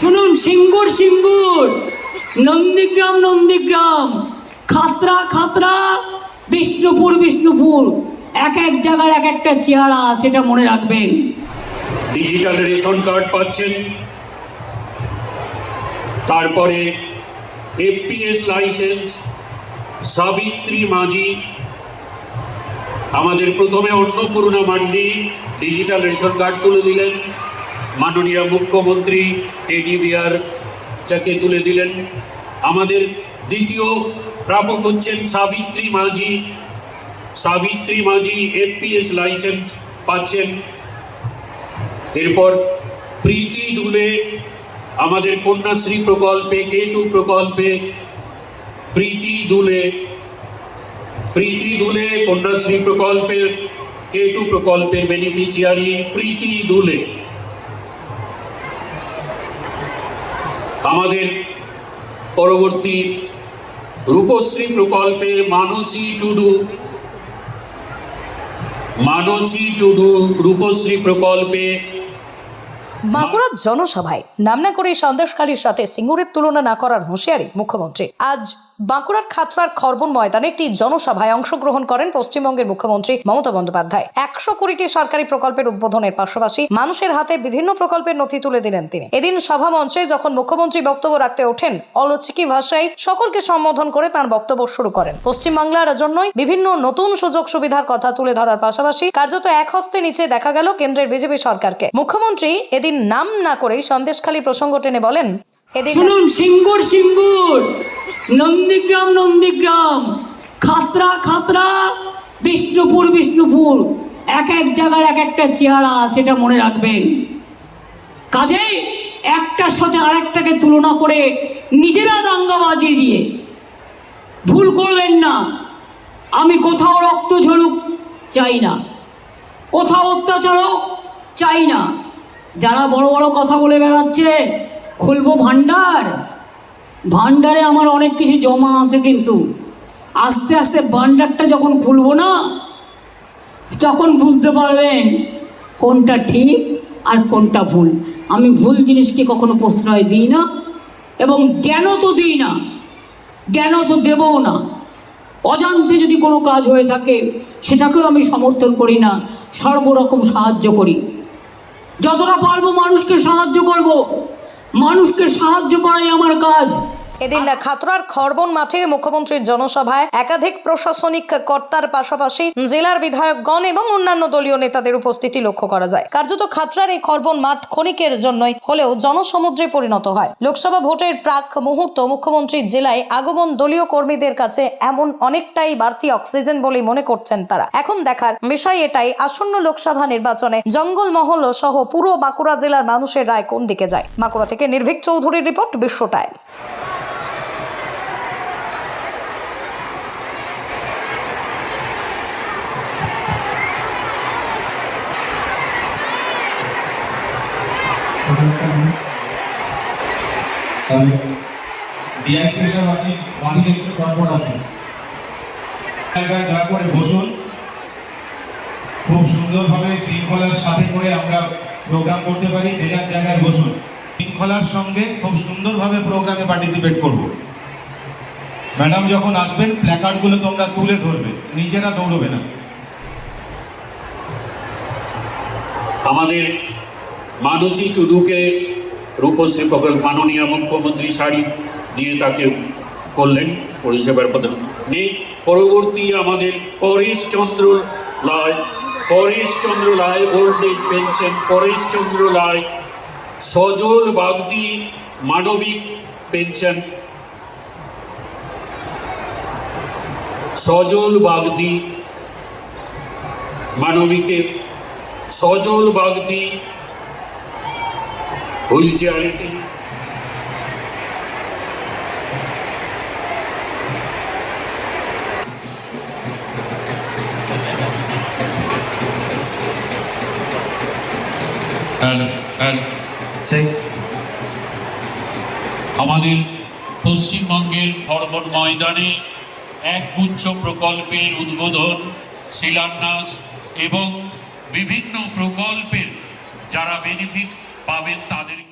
শুনুন, সিঙ্গুর সিঙ্গুর। নন্দীগ্রাম নন্দীগ্রাম। খাতরা খাতরা, বিষ্ণুপুর বিষ্ণুপুর। এক এক জায়গার এক একটা চেহারা সেটা মনে রাখবেন। ডিজিটাল রেশন কার্ড পাচ্ছেন। তারপরে এফপিএস লাইসেন্স সাবিত্রী মাঝি। আমাদের প্রথমে Annapurna Mandi digital ration card তুলে দিলেন। মাননীয় মুখ্যমন্ত্রী টেডি বিয়ার যাকে তুলে দিলেন। আমাদের দ্বিতীয় প্রাপক হচ্ছেন সাবিত্রী মাঝি। সাবিত্রী মাঝি এফপিএস লাইসেন্স পাচ্ছেন। এরপর প্রীতি দুলে, আমাদের কন্যাশ্রী প্রকল্পে কে টু প্রকল্পে প্রীতি দুলে প্রীতি দুলে কন্যাশ্রী প্রকল্পের কে টু প্রকল্পের বেনিফিশিয়ারি প্রীতি দুলে। আমাদের পরবর্তী রূপশ্রী প্রকল্পের মানসী টুডু মানসী টুডু রূপশ্রী প্রকল্পে বাঁকুড়ার জনসভায় নামনা করে সন্দেশকারীর সাথে সিঙ্গুরের তুলনা না করার হুঁশিয়ারি মুখ্যমন্ত্রী। আজ বাঁকুড়ার খাতড়ার খরবন ময়দানে একটি জনসভায় অংশগ্রহণ করেন পশ্চিমবঙ্গের মুখ্যমন্ত্রী মমতা বন্দ্যোপাধ্যায়। একশো কোটিটি সরকারি প্রকল্পের উদ্বোধনের পাশাপাশি মানুষের হাতে বিভিন্ন প্রকল্পের নথি তুলে দিলেন তিনি। এদিন সভা মঞ্চে যখন মুখ্যমন্ত্রী বক্তব্য রাখতে ওঠেন অলচিকি ভাষায় সকলকে সম্বোধন করে তার বক্তব্য শুরু করেন। পশ্চিমবাংলার জন্যই বিভিন্ন নতুন সুযোগ সুবিধার কথা তুলে ধরার পাশাপাশি কার্যত এক হস্তে নিচে দেখা গেল কেন্দ্রের বিজেপি সরকারকে। মুখ্যমন্ত্রী এদিন নাম না করেই সন্দেশখালী প্রসঙ্গ টেনে বলেন, এদিন সিঙ্গুর সিঙ্গুর! নন্দীগ্রাম নন্দীগ্রাম। খাতরা খাতরা, বিষ্ণুপুর বিষ্ণুপুর। এক এক জায়গার এক একটা চেহারা সেটা মনে রাখবেন। কাজেই একটার সাথে আরেকটাকে তুলনা করে নিজেরা দাঙ্গা বাজিয়ে দিয়ে। ভুল করবেন না। আমি কোথাও রক্ত ঝরুক, চাই না। কোথাও অত্যাচার হোক, চাই না। যারা বড় বড় কথা বলে বেড়াচ্ছে, খুলবো ভান্ডার ভান্ডারে আমার অনেক কিছু জমা আছে কিন্তু আস্তে আস্তে ভান্ডারটা যখন খুলবো না, তখন বুঝতে পারবেন কোনটা ঠিক আর কোনটা ভুল। আমি ভুল জিনিসকে কখনো প্রশ্রয় দিই না এবং জ্ঞান তো দিই না জ্ঞান তো দেবও না। অজান্তে যদি কোনো কাজ হয়ে থাকে, সেটাকেও আমি সমর্থন করি না, সর্বরকম সাহায্য করি। যতটা পারব মানুষকে সাহায্য করব। মানুষকে সাহায্য করাই আমার কাজ। এদিন খাতড়ার খরবন মাঠে মুখ্যমন্ত্রীর জনসভায় একাধিক প্রশাসনিক কর্তার পাশাপাশি জেলার বিধায়কগণ এবং অন্যান্য দলীয় নেতাদের উপস্থিতি লক্ষ্য করা যায়। কার্যত খাতড়ার এই খরবন মাঠ ক্ষণিকের জন্যই হলেও জনসমুদ্রে পরিণত হয়। লোকসভা ভোটের প্রাক মুহূর্ত মুখ্যমন্ত্রীর জেলায় আগমন দলীয় কর্মীদের কাছে এমন অনেকটাই বাড়তি অক্সিজেন বলেই মনে করছেন তারা। এখন দেখার বিষয় এটাই আসন্ন লোকসভা নির্বাচনে জঙ্গলমহল সহ পুরো বাঁকুড়া জেলার মানুষের রায় কোন দিকে যায়? বাঁকুড়া থেকে নির্ভীক চৌধুরীর রিপোর্ট বিশ্ব টাইমস। ডিআইসি সাহেব আপনি বাদিকে একটু পরপর আসুন। জায়গায় দয়া করে বসুন। খুব সুন্দরভাবে শৃঙ্খলার সাথে করে আমরা প্রোগ্রাম করতে পারি। যে যার জায়গায় বসুন। শৃঙ্খলার সঙ্গে খুব সুন্দরভাবে প্রোগ্রামে পার্টিসিপেট করব। ম্যাডাম যখন আসবেন প্ল্যাকার্ডগুলো তোমরা তুলে ধরবে। নিজেরা দৌড়বে না। আমাদের মানসী টুডুকে রূপশ্রী প্রকল্প মাননীয় মুখ্যমন্ত্রী শাড়ি দিয়ে তাকে করলেন পরিষেবার প্রদান নেই পরবর্তী আমাদের Paresh Chandra Roy Paresh Chandra Roy old age pension Paresh Chandra Roy Sajal Bagdi মানবিক পেনশন সজল বাগদি মানবিকে সজল বাগদি হুইল চেয়ারে তিনি। আমাদের পশ্চিমবঙ্গের হরমোন ময়দানে এক গুচ্ছ প্রকল্পের উদ্বোধন, শিলান্যাস এবং বিভিন্ন প্রকল্পের যারা বেনিফিট পাবেন তাদেরকে